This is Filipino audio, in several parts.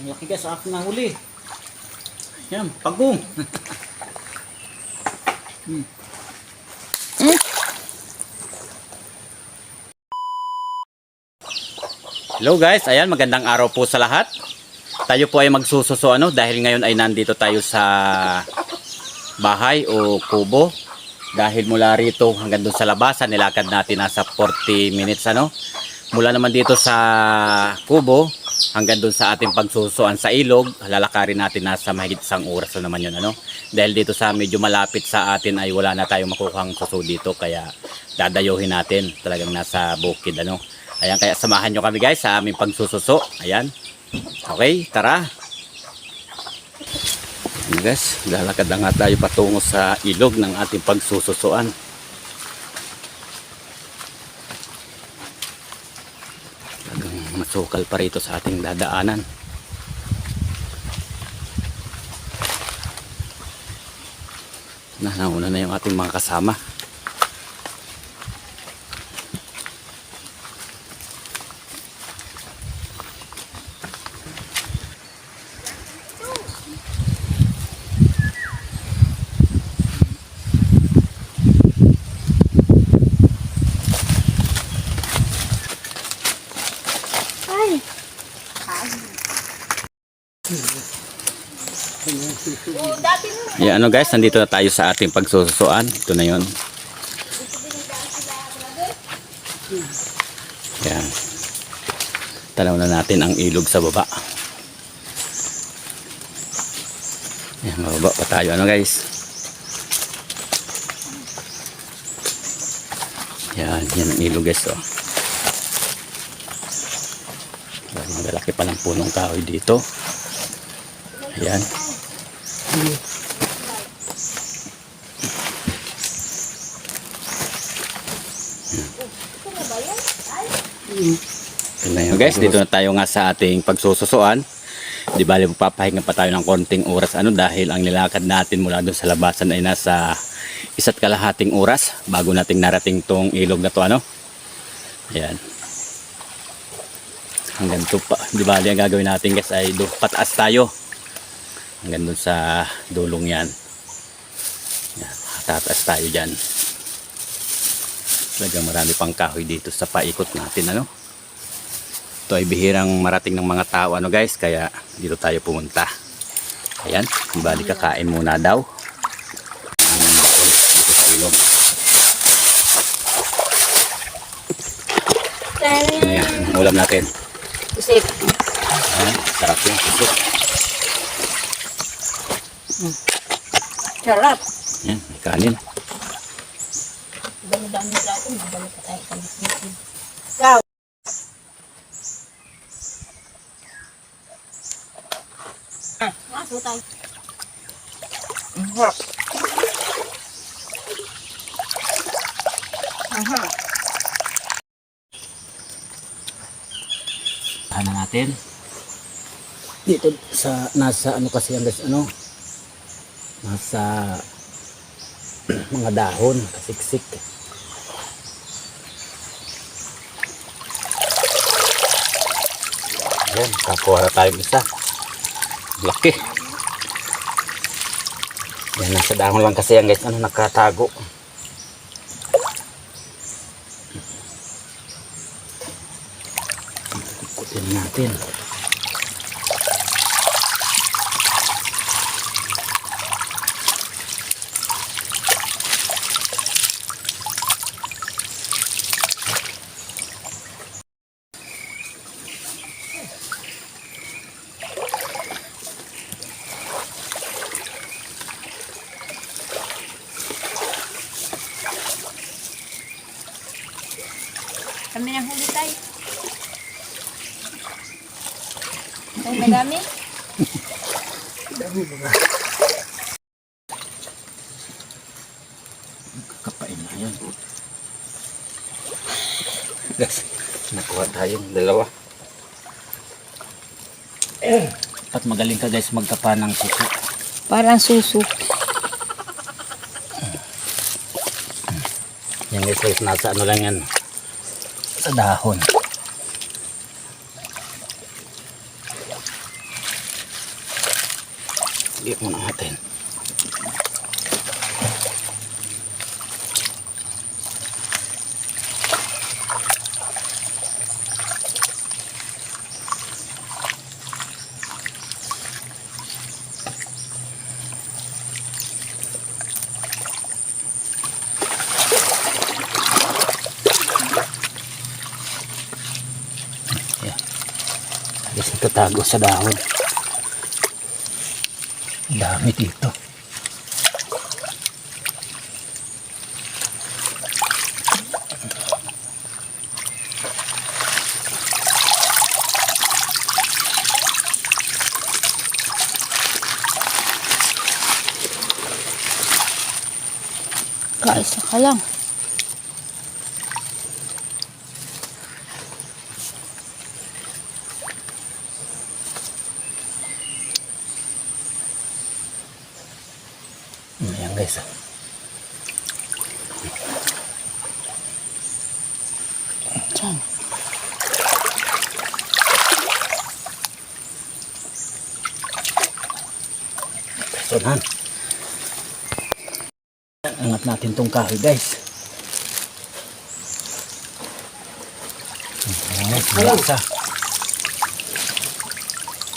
Ang laki guys, sa aking nahuli. Yan, pagong. hmm. Hello guys, ayan magandang araw po sa lahat. Tayo po ay magsususo ano dahil ngayon ay nandito tayo sa bahay o kubo. Dahil mula rito hanggang doon sa labasan nilakad natin nasa 40 minutes ano. Mula naman dito sa kubo hanggang doon sa ating pagsusuan sa ilog, lalakarin natin nasa mahigit isang oras na naman yun ano. Dahil dito sa medyo malapit sa atin ay wala na tayong makukuhang suso dito kaya dadayuhin natin talagang nasa bukid ano. Ayan, kaya samahan nyo kami guys sa aming pagsususo. Ayan. Okay, tara. Ayan guys, lalakad na nga tayo patungo sa ilog ng ating pagsususuan. Masukal pa rito sa ating dadaanan. Na, nauna na yung ating mga kasama. Ayan, ano guys, nandito na tayo sa ating pagsusuan. Ito na yon. Ayan. Tanaw na natin ang ilog sa baba. Ayan, mababa pa tayo. Ano guys? Ayan, yan ang ilog guys. Oh. Magalaki pa ng punong kahoy dito. Ayan. Ito yun guys, dito na tayo nga sa ating pagsususuan. Di bali magpapahinga pa tayo ng konting oras ano dahil ang nilakad natin mula doon sa labasan ay nasa isa't kalahating oras bago nating narating tong ilog na to ano. Ayan. Hanggang to pa. Di bali ang gagawin natin guys ay do, pataas tayo. Hanggang doon sa dulong yan. Yan. Tataas tayo dyan. Talagang marami pang kahoy dito sa paikot natin ano. Ito ay bihirang marating ng mga tao ano guys kaya dito tayo pumunta. Ayan, bali kakain muna daw. Ang bakol dito sa ilog. Ayan, ang ulam natin. isip. Ayan, sarap yung suso. Sarap. Ayan, may kanin. Dami-dami sa akin. Mabalik pa tayo kami. Ikaw. Ah, maso tayo. Ang harap. Aha. Ano natin? Dito sa nasa ano kasi ang guys ano? Nasa mga dahon, kasiksik. Ayan, kakuha na tayo isa. Laki. Yan, nasa dahon lang kasi yan guys, ano, nakatago. Ikutin natin. Kami na huli tayo. Ay, madami. Kapain na yun. Guys, nakuha tayong dalawa. At magaling ka guys magkapa ng suso. Parang suso. Yan guys, guys, nasa ano lang yan. Sa dahon. Sige muna natin. Ayan. Alis nagtatago sa dahon. Dami dito. Kaisa ka lang. Ayan guys. ah. Diyan. Tunan. Angat natin tong kahoy guys. Ayan malasa.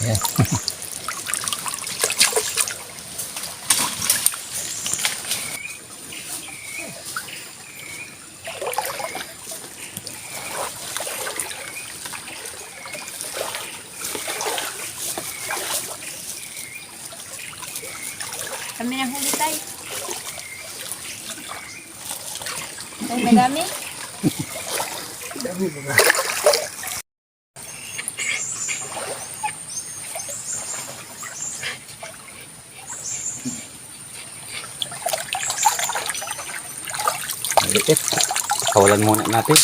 Ayan. Kami na huli tayo. Ay, madami? Maliit. Kawalan muna natin.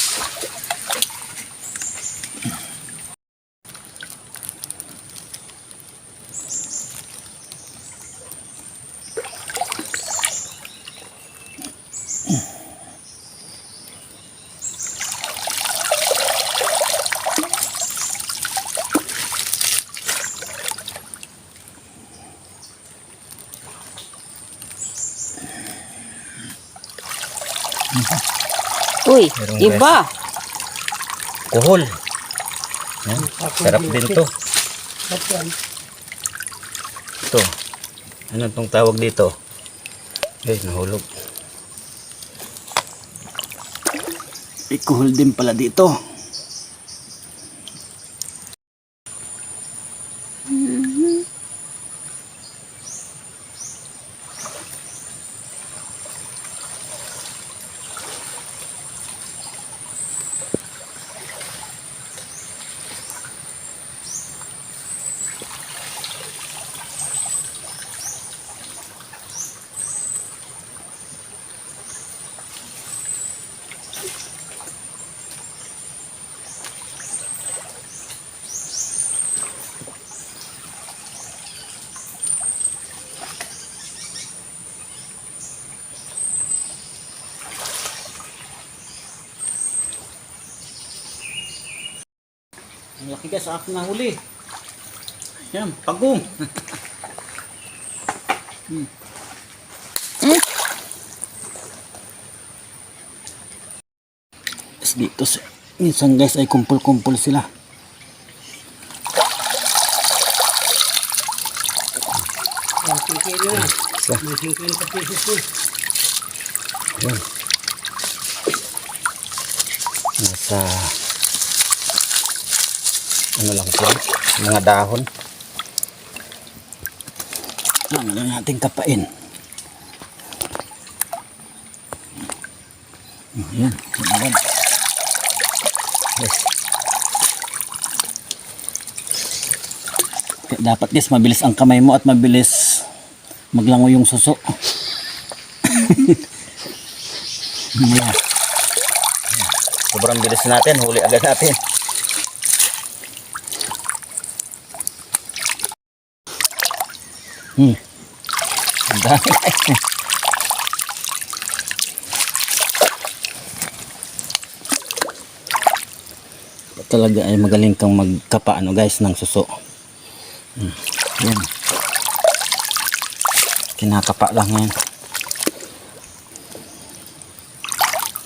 Uy, Meron, iba. Kuhol. Yan. Sarap din to. Ito. Ano tong tawag dito? Guys, nahulog. May kuhol din pala dito. Ka sa akin nahuli. Yan, pagong. hmm. Dito, sa- minsan guys ay kumpul-kumpul sila. Yan. Nasa ano lang sila, mga dahon. Lang lang natin kapain. Ayan, sinaban. Yes. Dapat guys, mabilis ang kamay mo at mabilis maglango yung suso. Ayan. Sobrang bilis natin, huli agad natin. Hmm. Ang. Talaga ay magaling kang magkapa ano guys ng suso. Hmm. Yan. Kinakapa lang yan.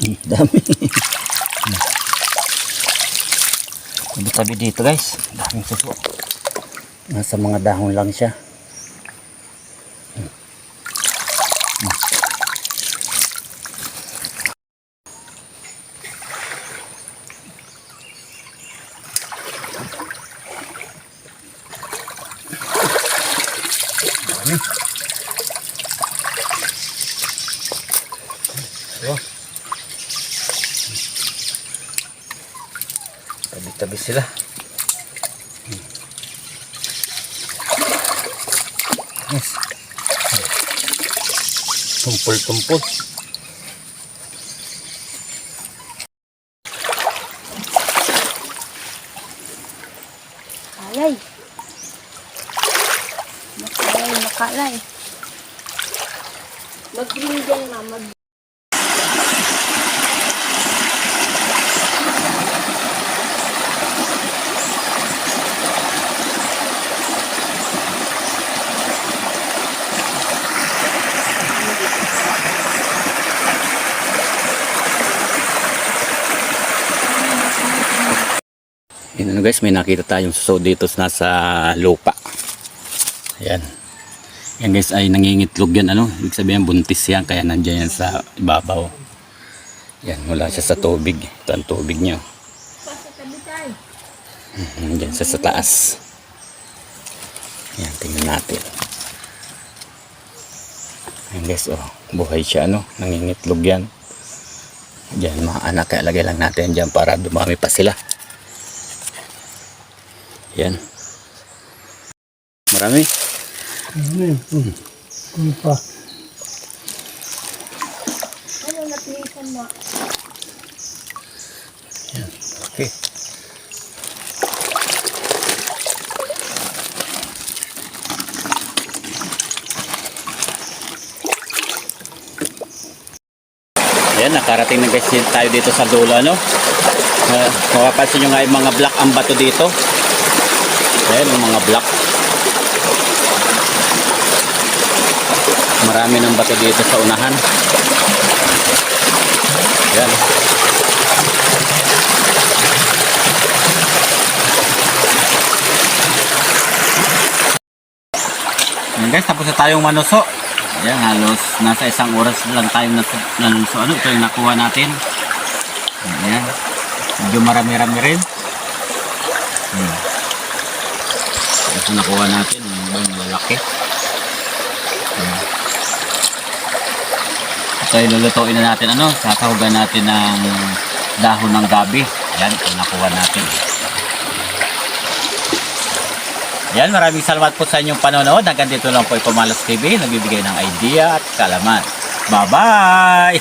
Hmm, dami. Tabi-tabi dito guys. Daming suso. Nasa mga dahon lang siya. Tabi-tabi sila. Yes. Tumpul-tumpul. Makalay, makalay. Mag-green dyan ma, mag Yun ano guys, may nakita tayong suso dito sa nasa lupa. Ayan. Yan guys ay nangingitlog yan ano. Ibig sabihin buntis yan kaya nandiyan yan sa ibabaw. Yan, wala siya sa tubig. Ito ang tubig niya. Nandiyan siya sa taas. Yan, tingnan natin. Ayan guys, oh, buhay siya ano. Nangingitlog yan. Diyan mga anak, kaya lagay lang natin dyan para dumami pa sila. Yan. Marami. Ano natilisan mo? Okay. Ayan, nakarating na guys tayo dito sa dulo, ano? Uh, mapapansin nyo nga yung mga black ang bato dito. Ayan, yung mga black. Marami ng bato dito sa unahan. Ayan. Ayan guys, tapos na tayong manuso. Ayan, halos nasa isang oras lang tayong nanuso. Ano, ito yung nakuha natin. Ayan. Medyo marami-rami rin. Hmm. Ito nakuha natin. Yung malalaki. Ayan. Ito lulutuin na natin. Ano, sasahugan natin ng dahon ng gabi. Ayan, ito nakuha natin. Yan, maraming salamat po sa inyong panonood. Hanggang dito lang po ito Malas TV, nagbibigay ng idea at kalaman. Bye-bye!